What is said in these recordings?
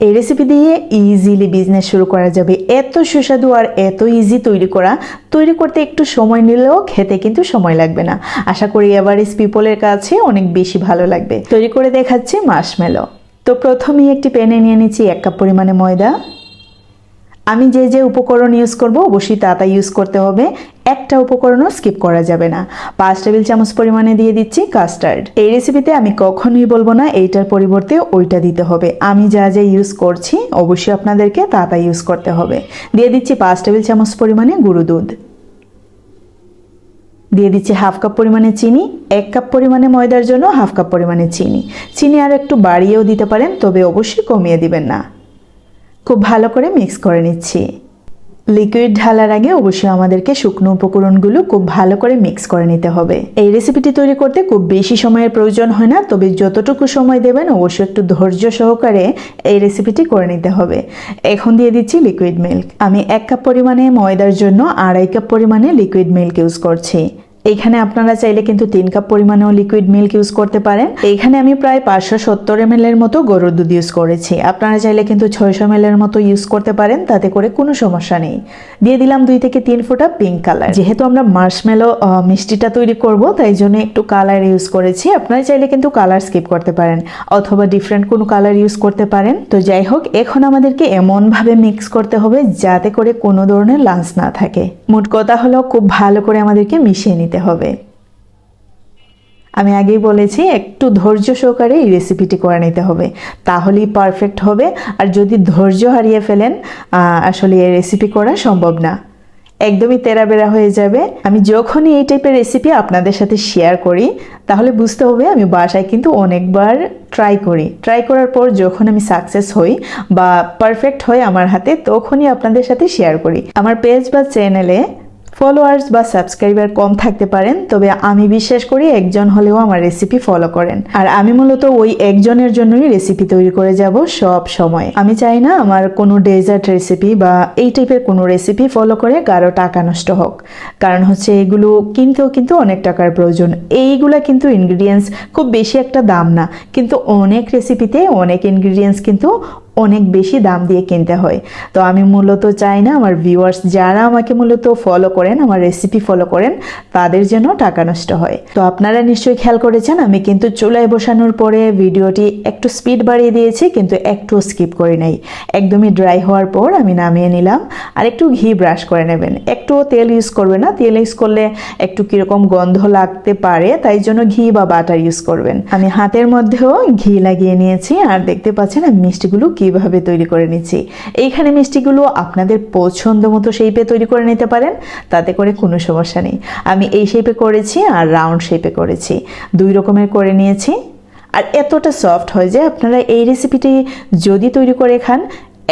এই রেসিপি দিয়ে easily business শুরু করা যাবে। এত সুস্বাদু আর এত ইজি তৈরি করা। তৈরি করতে একটু সময় নিলেও খেতে কিন্তু সময় লাগবে না। আশা করি এভারেজ পিপলের কাছে অনেক বেশি ভালো লাগবে। তৈরি করে দেখাচ্ছি মাশমেলো তো প্রথমেই একটি প্যানে নিয়ে নিচ্ছি এক কাপ পরিমাণে ময়দা। আমি যে যে উপকরণ ইউজ করব, অবশ্যই তা তা ইউজ করতে হবে। একটা উপকরণও স্কিপ করা যাবে না। পাঁচ টেবিল চামচ পরিমাণে দিয়ে দিচ্ছি কাস্টার্ড। এই রেসিপিতে আমি কখনোই বলব না, এইটার পরিবর্তে ওইটা দিতে হবে। আমি যা যা ইউজ করছি, অবশ্যই আপনাদেরকে তা তা ইউজ করতে হবে। দিয়ে দিচ্ছি পাঁচ টেবিল চামচ পরিমাণে গুঁড়ো দুধ। দিয়ে দিচ্ছি হাফ কাপ পরিমাণে চিনি, এক কাপ পরিমাণে ময়দার জন্য হাফ কাপ পরিমাণে চিনি। চিনি আর একটু বাড়িয়েও দিতে পারেন, তবে অবশ্যই কমিয়ে দিবেন না। খুব ভালো করে মিক্স করে নিচ্ছি। লিকুইড ঢালার আগে অবশ্যই আমাদেরকে শুকনো উপকরণগুলো খুব ভালো করে মিক্স করে নিতে হবে। এই রেসিপিটি তৈরি করতে খুব বেশি সময়ের প্রয়োজন হয় না, তবে যতটুকু সময় দেবেন অবশ্যই একটু ধৈর্য সহকারে এই রেসিপিটি করে নিতে হবে। এখন দিয়ে দিচ্ছি লিকুইড মিল্ক আমি এক কাপ পরিমাণে ময়দার জন্য আড়াই কাপ পরিমাণে লিকুইড মিল্ক ইউজ করছি। এইখানে আপনারা চাইলে কিন্তু তিন কাপ পরিমাণেও লিকুইড মিল্ক ইউজ করতে পারেন। এইখানে আমি প্রায় পাঁচশো সত্তর এম এর মতো গরুর দুধ ইউজ করেছি। আপনারা চাইলে কিন্তু ছয়শো এম এর মতো ইউজ করতে পারেন, তাতে করে কোনো সমস্যা নেই। দিয়ে দিলাম দুই থেকে তিন ফোঁটা পিঙ্ক কালার যেহেতু আমরা মার্শমেলো মিষ্টিটা তৈরি করব, তাই জন্য একটু কালার ইউজ করেছি। আপনারা চাইলে কিন্তু কালার স্কিপ করতে পারেন, অথবা ডিফারেন্ট কোনো কালার ইউজ করতে পারেন। তো যাই হোক, এখন আমাদেরকে এমনভাবে মিক্স করতে হবে যাতে করে কোনো ধরনের লাঞ্চ না থাকে। মোট কথা হলো, খুব ভালো করে আমাদেরকে মিশিয়ে নিতে হবে। আমি আগেই বলেছি, একটু ধৈর্য সহকারে এই রেসিপিটি করে নিতে হবে। তাহলেই পারফেক্ট হবে। আর যদি ধৈর্য হারিয়ে ফেলেন আসলে এই রেসিপি করা সম্ভব না। একদমই তেরাবেরা হয়ে যাবে। আমি যখনই এই টাইপের রেসিপি আপনাদের সাথে শেয়ার করি, তাহলে বুঝতে হবে আমি বাসায় কিন্তু অনেকবার ট্রাই করি। ট্রাই করার পর যখন আমি সাকসেস হই বা পারফেক্ট হয় আমার হাতে, তখনই আপনাদের সাথে শেয়ার করি। আমার পেজ বা চ্যানেলে ফলোয়ার্স বা সাবস্ক্রাইবার কম থাকতে পারেন, তবে আমি বিশ্বাস করি একজন হলেও আমার রেসিপি ফলো করেন। আর আমি মূলত ওই একজনের জন্যই রেসিপি তৈরি করে যাব সব সময়। আমি চাই না আমার কোনো ডেজার্ট রেসিপি বা এই টাইপের কোনো রেসিপি ফলো করে কারও টাকা নষ্ট হোক। কারণ হচ্ছে এগুলো কিনতেও কিন্তু অনেক টাকার প্রয়োজন। এইগুলা কিন্তু ইনগ্রিডিয়েন্টস খুব বেশি একটা দাম না। কিন্তু অনেক রেসিপিতে অনেক ইনগ্রিডিয়েন্টস কিন্তু অনেক বেশি দাম দিয়ে কিনতে হয়। তো আমি মূলত চাই না আমার ভিউয়ার্স যারা আমাকে মূলত ফলো করেন, আমার রেসিপি ফলো করেন, তাদের যেন টাকা নষ্ট হয়। তো আপনারা নিশ্চয়ই খেয়াল করেছেন, আমি কিন্তু চুলায় বসানোর পরে ভিডিওটি একটু স্পিড বাড়িয়ে দিয়েছি, কিন্তু একটু স্কিপ করি নাই। একদমই ড্রাই হওয়ার পর আমি নামিয়ে নিলাম। আর একটু ঘি ব্রাশ করে নেবেন। একটু তেল ইউজ করবে না। তেল ইউজ করলে একটু কীরকম গন্ধ লাগতে পারে, তাই জন্য ঘি বা বাটার ইউজ করবেন। আমি হাতের মধ্যেও ঘি লাগিয়ে নিয়েছি, আর দেখতে পাচ্ছেন আমি মিষ্টিগুলো কীভাবে তৈরি করে নিচ্ছি। এইখানে মিষ্টিগুলো আপনাদের পছন্দ মতো শেপে তৈরি করে নিতে পারেন, তাতে করে কোনো সমস্যা নেই। আমি এই শেপে করেছি আর রাউন্ড শেপে করেছি। দুই রকমের করে নিয়েছি। আর এতটা সফট হয় যে আপনারা এই রেসিপিটি যদি তৈরি করে খান,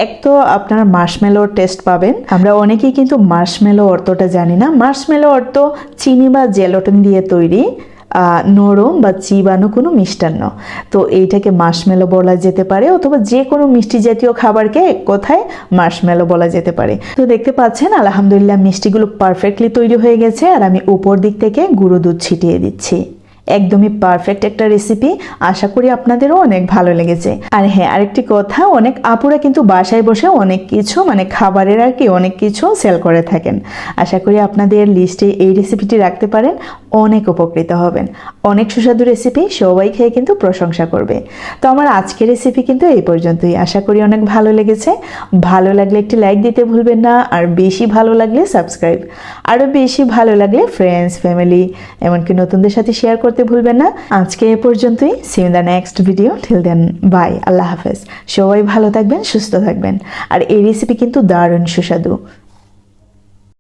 এক তো আপনারা মার্শমেলোর টেস্ট পাবেন। আমরা অনেকেই কিন্তু মার্শমেলো অর্থটা জানি না। মার্শমেলো অর্থ চিনি বা জেলোটিন দিয়ে তৈরি। নরম বা চিবানো কোনো মিষ্টান্ন। তো এইটাকে মাসমেলো বলা যেতে পারে অথবা যে কোনো মিষ্টি জাতীয় খাবারকে এক কথায় মাসমেলো বলা যেতে পারে। তো দেখতে পাচ্ছেন, আলহামদুলিল্লাহ মিষ্টিগুলো পারফেক্টলি তৈরি হয়ে গেছে আর আমি উপর দিক থেকে গুঁড়ো দুধ ছিটিয়ে দিচ্ছি। একদমই পারফেক্ট একটা রেসিপি আশা করি আপনাদেরও অনেক ভালো লেগেছে। আর হ্যাঁ আরেকটি কথা, অনেক আপুরা কিন্তু বাসায় বসে অনেক কিছু মানে খাবারের আর কি অনেক কিছু সেল করে থাকেন। আশা করি আপনাদের লিস্টে এই রেসিপিটি রাখতে পারেন, অনেক উপকৃত হবেন। অনেক সুস্বাদু রেসিপি সবাই খেয়ে কিন্তু প্রশংসা করবে। তো আমার আজকের রেসিপি কিন্তু এই পর্যন্তই। আশা করি অনেক ভালো লেগেছে। ভালো লাগলে একটি লাইক দিতে ভুলবেন না, আর বেশি ভালো লাগলে সাবস্ক্রাইব আরও বেশি ভালো লাগলে ফ্রেন্ডস ফ্যামিলি এমনকি নতুনদের সাথে শেয়ার করতে ভুলবেন না। আজকে এ পর্যন্তই। See the next video till then bye আল্লাহ হাফেজ। সবাই ভালো থাকবেন, সুস্থ থাকবেন। আর এই রেসিপি কিন্তু দারুণ সুস্বাদু।